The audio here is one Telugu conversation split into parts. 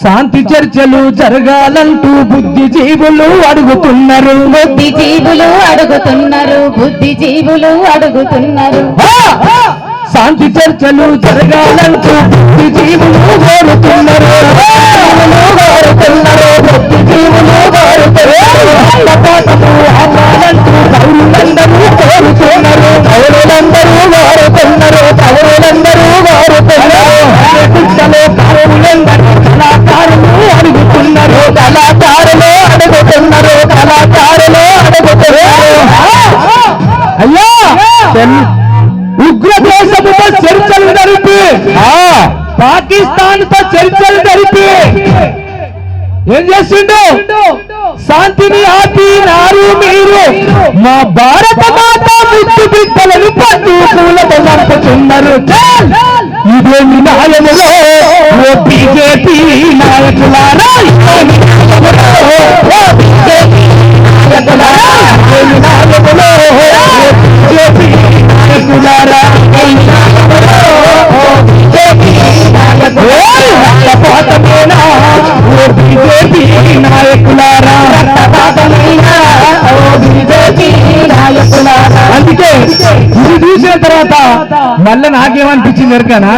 శాంతి చర్చలు జరగాలంటూ బుద్ధి జీవులు అడుగుతున్నారు. బుద్ధి జీవులు అడుగుతున్నారు బుద్ధి జీవులు అడుగుతున్నారు శాంతి చర్చలు జరగాలంటూ బుద్ధి జీవులు కోరుతున్నారు. ఉగ్రదేశముతో చర్చలు జరిపి పాకిస్తాన్తో చర్చలు జరిపి ఏం చేసిండు? శాంతిని ఆపినారు మీరు మా భారత మాత ముద్దు బిడ్డలను పట్టు పూలతో చంపుతున్నారు ఇదే న్యాయములో ఓ బీజేపీ నాయకులారా బీజేపీ నాయకులారా అందుకే ఇది చూసిన తర్వాత మళ్ళీ నాకేమనిపించింది ఎరకనా?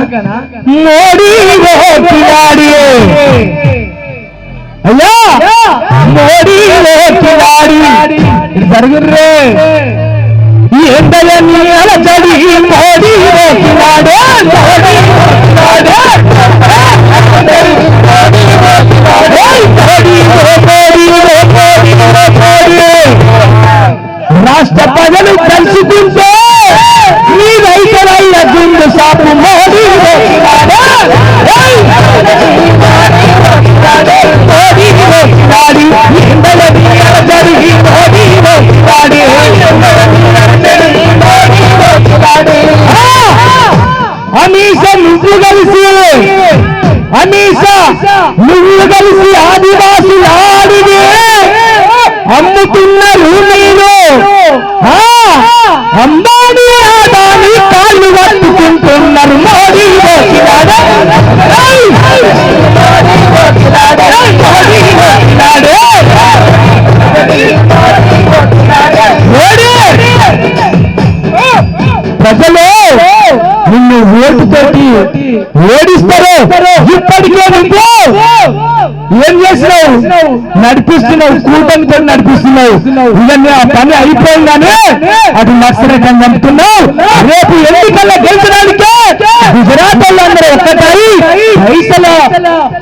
మోడీ ఓ అయ్యా మోడీ ఓ కిలాడి జరుగుర్రే. మోడీ వేసినాడు. ఎండలని అలజడి మోడీ వేసినాడు. ఆ! అనీష నువ్వు కలిసి అనీష నువ్వు కలిసి ఆదివాసుల ఆడిని అమ్ముతున్నారు మీరు ఆ! అంబానీ ఆదాని కాళ్ళు పట్టుకుంటున్నారు. మోడీ వచ్చినాడు ప్రజలు నిన్ను ఓటుతోటి ఓడిస్తారు ఇప్పటికే నువ్వు. ఏం చేసినావు నడిపిస్తున్నావు కూటమితో నడిపిస్తున్నావు. ఇవన్నీ ఆ పని అయిపోయిందని? అటు నర్సరకం చంపుతున్నావు? రేపు ఎన్నికల్లో గెలిచడానికే గుజరాత్ వాళ్ళందరూ ఒక్కటై పైసల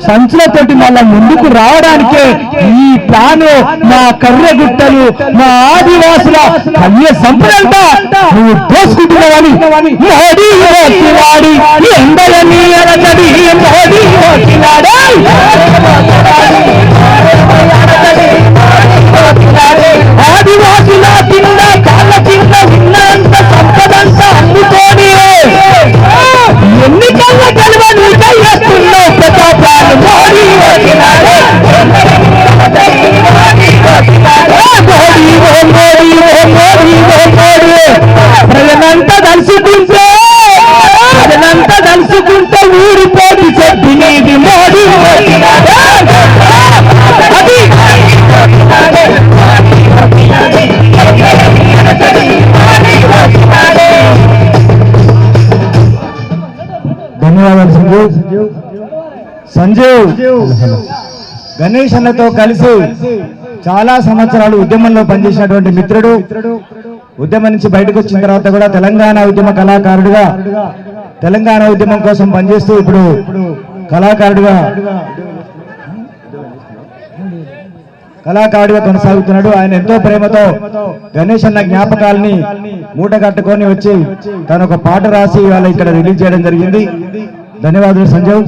సంచులతోటి మళ్ళా ముందుకు రావడానికే ఈ ప్లాను. మా కర్రెగుట్టలు మా ఆదివాసుల కన్య సంపదంతా నువ్వు దోసుకుంటున్నావని మోడీ వచ్చినాడి ప్రజలంతా తలుసుకుంటే ప్రజలంతా తలుసుకుంటే ఊరిపోటి చెప్పి నీది మోడీ. అది ధన్యవాదాలు సంజీవ్. సంజీవ్. గణేష్ అన్నతో కలిసి చాలా సంవత్సరాలు ఉద్యమంలో పనిచేసినటువంటి మిత్రుడు. ఉద్యమం నుంచి బయటకు వచ్చిన తర్వాత కూడా తెలంగాణ ఉద్యమ కళాకారుడిగా తెలంగాణ ఉద్యమం కోసం పనిచేస్తూ ఇప్పుడు కళాకారుడిగా కళాకారుడిగా కొనసాగుతున్నాడు. ఆయన ఎంతో ప్రేమతో గణేష్ అన్న జ్ఞాపకాల్ని మూట కట్టుకొని వచ్చి తను ఒక పాట రాసి ఇవాళ ఇక్కడ రిలీజ్ చేయడం జరిగింది. ధన్యవాదాలు సంజయ్.